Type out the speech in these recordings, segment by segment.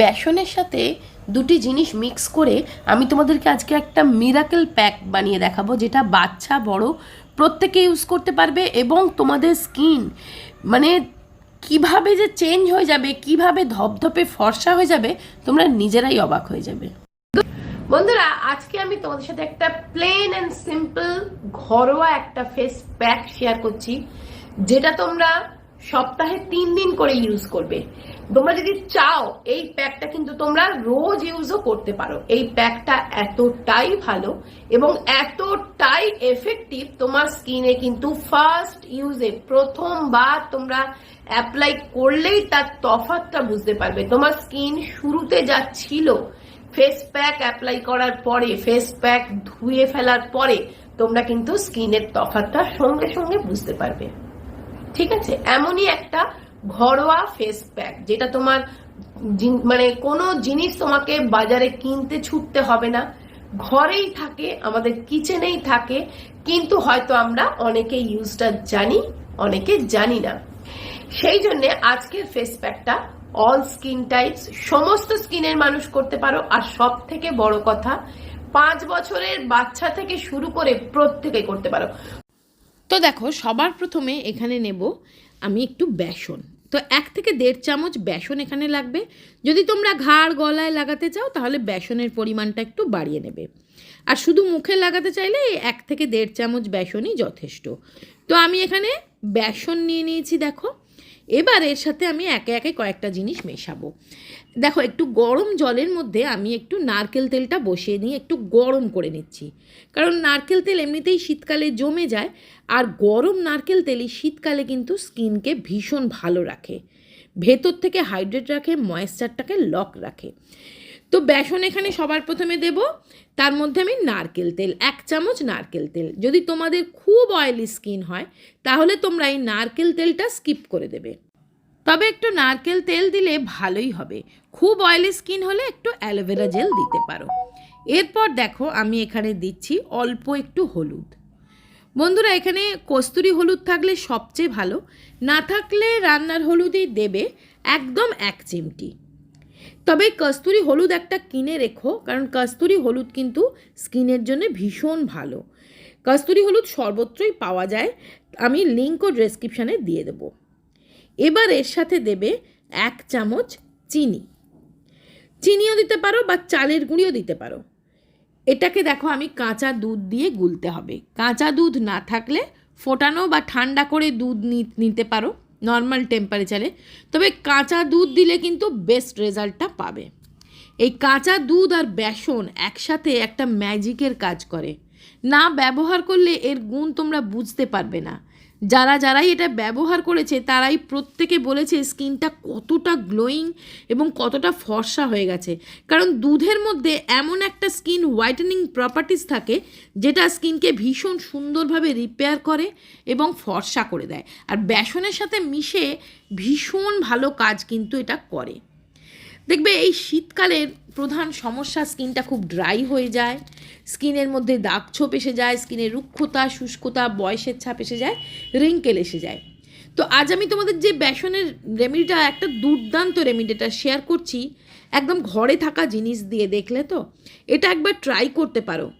বেসনের সাথে দুটি জিনিস মিক্স করে আমি তোমাদেরকে আজকে একটা মিরাকেল প্যাক বানিয়ে দেখাবো, যেটা বাচ্চা, বড় প্রত্যেকে ইউজ করতে পারবে এবং তোমাদের স্কিন মানে কীভাবে যে চেঞ্জ হয়ে যাবে, কীভাবে ধপধপে ফর্সা হয়ে যাবে, তোমরা নিজেরাই অবাক হয়ে যাবে। বন্ধুরা, আজকে আমি তোমাদের সাথে একটা প্লেন অ্যান্ড সিম্পল ঘরোয়া একটা ফেস প্যাক শেয়ার করছি, যেটা তোমরা সপ্তাহে তিন দিন করে ইউজ করবে। তোমরা যদি চাও, এই প্যাকটা কিন্তু তোমরা রোজ ইউজও করতে পারো। এই প্যাকটা এতটাই ভালো এবং এতটাই এফেক্টিভ তোমার স্কিনে কিন্তু ফার্স্ট ইউজে প্রথমবার তোমরা অ্যাপ্লাই করলেই তার তফাতটা বুঝতে পারবে। তোমার স্কিন শুরুতে যা ছিল ফেস প্যাক অ্যাপ্লাই করার পরে ফেস প্যাক ধুয়ে ফেলার পরে, তোমরা কিন্তু স্কিনের তফাতটা সঙ্গে সঙ্গে বুঝতে পারবে। ঠিক আছে? এমনই একটা ঘরোয়া ফেস প্যাক যেটা তোমার মানে কোনো জিনিস তোমাকে বাজারে কিনতে ছুটতে হবে না। ঘরেই থাকে, আমাদের কিচেনেই থাকে, কিন্তু হয়তো আমরা অনেকে ইউজটা জানি, অনেকে জানি না। সেই জন্য আজকের ফেস প্যাকটা অল স্কিন টাইপস সমস্ত স্কিনের মানুষ করতে পারো। আর সব থেকে বড় কথা, পাঁচ বছরের বাচ্চা থেকে শুরু করে প্রত্যেকে করতে পারো। তো দেখো, সবার প্রথমে এখানে নেব আমি একটু বেসন। তো এক থেকে দেড় চামচ বেসন এখানে লাগবে। যদি তোমরা ঘাড় গলায় লাগাতে চাও, তাহলে বেসনের পরিমাণটা একটু বাড়িয়ে নেবে। আর শুধু মুখে লাগাতে চাইলে এক থেকে দেড় চামচ বেসনই যথেষ্ট। তো আমি এখানে বেসন নিয়ে নিয়েছি, দেখো। এবার এর সাথে আমি একে একে কয়েকটা জিনিস মেশাবো। দেখো, একটু গরম জলের মধ্যে আমি একটু নারকেল তেলটা বসিয়ে নিয়ে একটু গরম করে নিচ্ছি। কারণ নারকেল তেল এমনিতেই শীতকালে জমে যায়, আর গরম নারকেল তেলই শীতকালে কিন্তু স্কিনকে ভীষণ ভালো রাখে। ভেতর থেকে হাইড্রেট রাখে, ময়েশ্চারটাকে লক রাখে। তো বেসন এখানে সবার প্রথমে দেব, তার মধ্যে আমি নারকেল তেল, এক চামচ নারকেল তেল। যদি তোমাদের খুব অয়েলি স্কিন হয়, তাহলে তোমরা এই নারকেল তেলটা স্কিপ করে দেবে। তবে একটু নারকেল তেল দিলে ভালোই হবে। খুব অয়েলি স্কিন হলে একটু অ্যালোভেরা জেল দিতে পারো। এরপর দেখো আমি এখানে দিচ্ছি অল্প একটু হলুদ। বন্ধুরা, এখানে কস্তুরি হলুদ থাকলে সবচেয়ে ভালো। না থাকলে রান্নার হলুদই দেবে একদম এক চিমটি। তবে কস্তুরি হলুদ একটা কিনে রেখো, কারণ কস্তুরি হলুদ কিন্তু স্কিনের জন্য ভীষণ ভালো। কস্তুরি হলুদ সর্বত্রই পাওয়া যায়। আমি লিঙ্কও ডেসক্রিপশানে দিয়ে দেবো। এবার এর সাথে দেবে এক চামচ চিনি। চিনিও দিতে পারো বা চালের গুঁড়িও দিতে পারো। এটাকে দেখো আমি কাঁচা দুধ দিয়ে গুলতে হবে। কাঁচা দুধ না থাকলে ফোটানো বা ঠান্ডা করে দুধ নিতে পারো নর্মাল টেম্পারেচারে তবে কাঁচা দুধ দিলে কিন্তু বেস্ট রেজাল্টটা পাবে। এই কাঁচা দুধ আর বেসন একসাথে একটা ম্যাজিকের কাজ করে। না ব্যবহার করলে এর গুণ তোমরা বুঝতে পারবে না। যারা যারাই এটা ব্যবহার করেছে, তারাই প্রত্যেকে বলেছে স্কিনটা কতটা গ্লোয়িং এবং কতটা ফর্সা হয়ে গেছে। কারণ দুধের মধ্যে এমন একটা স্কিন হোয়াইটেনিং প্রপার্টিস থাকে, যেটা স্কিনকে ভীষণ সুন্দরভাবে রিপেয়ার করে এবং ফর্সা করে দেয়। আর বেসনের সাথে মিশে ভীষণ ভালো কাজ কিন্তু এটা করে। দেখবে এই শীতকালের প্রধান সমস্যা, স্কিনটা খুব ড্রাই হয়ে যায়। স্কিনের মধ্যে দাগ ছোপ এসে যায়, স্কিনের রুক্ষতা, শুষ্কতা, বয়সের ছাপ এসে যায়, রিঙ্কেল এসে যায়। তো আজ আমি তোমাদের যে বেসনের রেমিডিটা, একটা দুর্দান্ত রেমিডিটা শেয়ার করছি, একদম ঘরে থাকা জিনিস দিয়ে দেখলে তো, এটা একবার ট্রাই করতে পারো।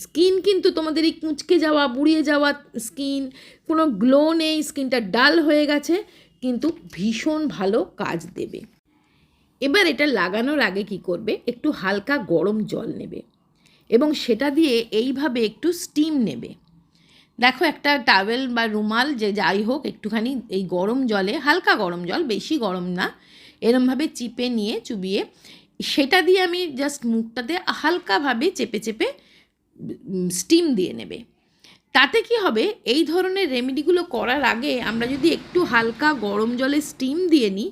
স্কিন কিন্তু তোমাদের এই কুঁচকে যাওয়া, বুড়িয়ে যাওয়া স্কিন, কোনো গ্লো নেই, স্কিনটা ডাল হয়ে গেছে, কিন্তু ভীষণ ভালো কাজ দেবে। এবার এটা লাগানোর আগে কি করবে? একটু হালকা গরম জল নেবে এবং সেটা দিয়ে এইভাবে একটু স্টিম নেবে। দেখো একটা টাওয়েল বা রুমাল যে যাই হোক একটুখানি এই গরম জলে, হালকা গরম জল, বেশি গরম না, এরমভাবে চিপে নিয়ে চুবিয়ে সেটা দিয়ে আমি জাস্ট মুখটাতে হালকাভাবে চেপে চেপে স্টিম দিয়ে নেবে। তাতে কি হবে? এই ধরনের রেমেডিগুলো করার আগে আমরা যদি একটু হালকা গরম জলে স্টিম দিয়ে নিই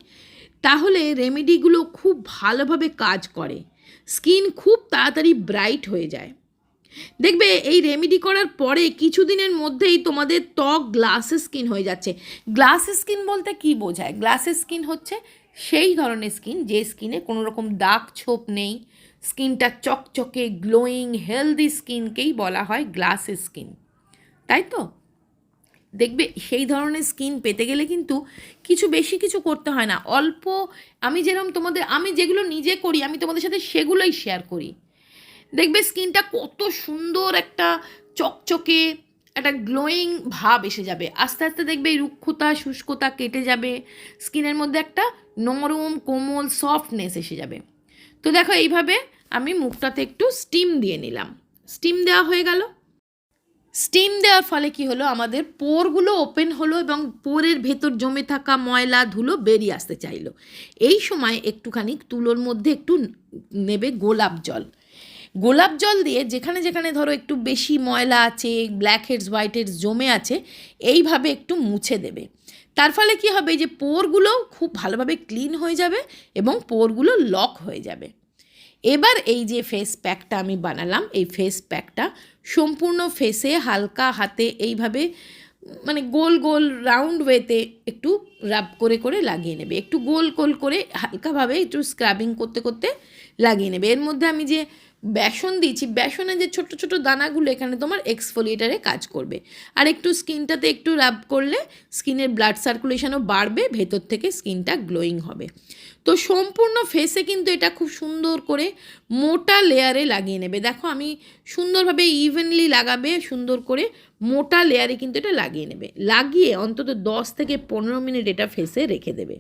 তাহলে রেমেডিগুলো খুব ভালোভাবে কাজ করে। স্কিন খুব তাড়াতাড়ি ব্রাইট হয়ে যায়। দেখবে এই রেমেডি করার পরে কিছুদিনের মধ্যেই তোমাদের ত্বক, গ্লাসের স্কিন হয়ে যাচ্ছে। গ্লাসের স্কিন বলতে কি বোঝায়? গ্লাসের স্কিন হচ্ছে সেই ধরনের স্কিন যে স্কিনে কোনো রকম দাগ ছোপ নেই। স্কিনটা চকচকে, গ্লোয়িং, হেলদি স্কিনকেই বলা হয় গ্লাসের স্কিন। তাই তো? দেখবে সেই ধরনের স্কিন পেতে গেলে কিন্তু কিছু বেশি কিছু করতে হয় না। অল্প আমি যেরকম তোমাদের, আমি যেগুলো নিজে করি, আমি তোমাদের সাথে সেগুলোই শেয়ার করি। দেখবে স্কিনটা কত সুন্দর একটা চকচকে, একটা গ্লোয়িং ভাব এসে যাবে। আস্তে আস্তে দেখবে এই রুক্ষতা, শুষ্কতা কেটে যাবে। স্কিনের মধ্যে একটা নরম, কোমল সফটনেস এসে যাবে। তো দেখো এইভাবে আমি মুখটাতে একটু স্টিম দিয়ে নিলাম। স্টিম দেওয়া হয়ে গেল। স্টিম দেওয়ার ফলে কি হলো? আমাদের পোরগুলো ওপেন হলো এবং পোরের ভেতর জমে থাকা ময়লা, ধুলো বেরিয়ে আসতে চাইলো। এই সময় একটুখানি তুলোর মধ্যে একটু নেবে গোলাপ জল। গোলাপ জল দিয়ে যেখানে যেখানে ধরো একটু বেশি ময়লা আছে ব্ল্যাক হেডস হোয়াইট হেডস জমে আছে, এইভাবে একটু মুছে দেবে। তার ফলে কি হবে? যে পোরগুলো খুব ভালোভাবে ক্লিন হয়ে যাবে এবং পোরগুলো লক হয়ে যাবে। এবার এই যে ফেস প্যাকটা আমি বানালাম, এই ফেস প্যাকটা সম্পূর্ণ ফেসে হালকা হাতে এইভাবে মানে গোল গোল রাউন্ড ওয়েতে একটু রাব করে করে লাগিয়ে নেবে। একটু গোল গোল করে হালকাভাবে একটু স্ক্রাবিং করতে করতে লাগিয়ে নেবে। এর মধ্যে আমি যে বেসন দিয়েছি। বেসনের যে ছোট ছোট দানাগুলো এখানে তোমার এক্সফোলিয়েটারে কাজ করবে। আর একটু স্কিনটাতে একটু রাব করলে স্কিনের ব্লাড সার্কুলেশনও বাড়বে, ভেতর থেকে স্কিনটা গ্লোয়িং হবে। তো সম্পূর্ণ ফেসে কিন্তু এটা খুব সুন্দর করে মোটা লেয়ারে লাগিয়ে নেবে। দেখো আমি সুন্দরভাবে ইভেনলি লাগাবে, সুন্দর করে মোটা লেয়ারে কিন্তু এটা লাগিয়ে নেবে। লাগিয়ে অন্তত দশ থেকে পনেরো মিনিট এটা ফেসে রেখে দেবে।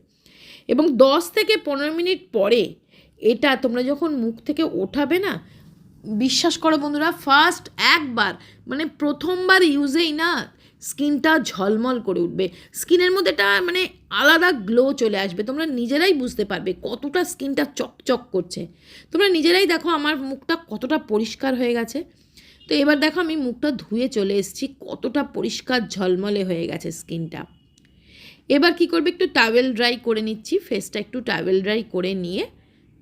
এবং দশ থেকে পনেরো মিনিট পরে এটা তোমরা যখন মুখ থেকে ওঠাবে না, বিশ্বাস করো বন্ধুরা ফার্স্ট একবার মানে প্রথমবার ইউজেই না, স্কিনটা ঝলমল করে উঠবে। স্কিনের মধ্যে একটা মানে আলাদা গ্লো চলে আসবে। তোমরা নিজেরাই বুঝতে পারবে কতটা স্কিনটা চকচক করছে। তোমরা নিজেরাই দেখো আমার মুখটা কতটা পরিষ্কার হয়ে গেছে। তো এবার দেখো আমি মুখটা ধুয়ে চলে এসেছি, কতটা পরিষ্কার ঝলমলে হয়ে গেছে স্কিনটা। এবার কি করবে, একটু টাওয়েল ড্রাই করে নিচ্ছি ফেসটা একটু টাওয়েল ড্রাই করে নিয়ে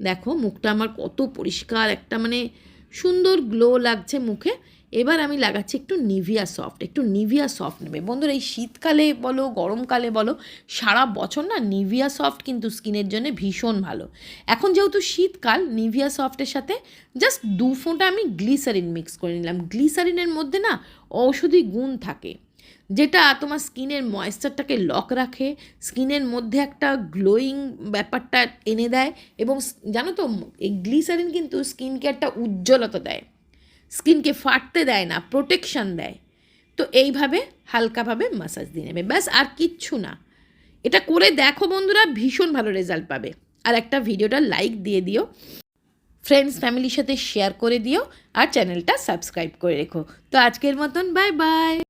দেখো, মুখটা আমার কত পরিষ্কার, একটা মানে সুন্দর গ্লো লাগছে মুখে। এবার আমি লাগাচ্ছি একটু নিভিয়া সফট একটু নিভিয়া সফট নেবে। বন্ধুরা, এই শীতকালে বলো, গরমকালে বলো, সারা বছর না নিভিয়া সফট কিন্তু স্কিনের জন্য ভীষণ ভালো। এখন যেহেতু শীতকাল নিভিয়া সফটের সাথে জাস্ট দু ফোঁটা আমি গ্লিসারিন মিক্স করে নিলাম। গ্লিসারিনের মধ্যে না ঔষধি গুণ থাকে। যেটা তোমার স্কিনের ময়েশ্চারটাকে লক রাখে, স্কিনের মধ্যে একটা গ্লোয়িং ব্যাপারটা এনে দেয় এবং জানো তো, এই গ্লিসারিন কিন্তু স্কিনকে একটা উজ্জ্বলতা দেয়। স্কিনকে ফাটতে দেয় না প্রোটেকশন দেয়। তো এইভাবে হালকাভাবে মাসাজ দিয়ে নেবে। ব্যাস, আর কিচ্ছু না। এটা করে দেখো বন্ধুরা, ভীষণ ভালো রেজাল্ট পাবে। আর একটা ভিডিওটা লাইক দিয়ে দিও। ফ্রেন্ডস ফ্যামিলির সাথে শেয়ার করে দিও। আর চ্যানেলটা সাবস্ক্রাইব করে রেখো। তো আজকের মতন বাই বাই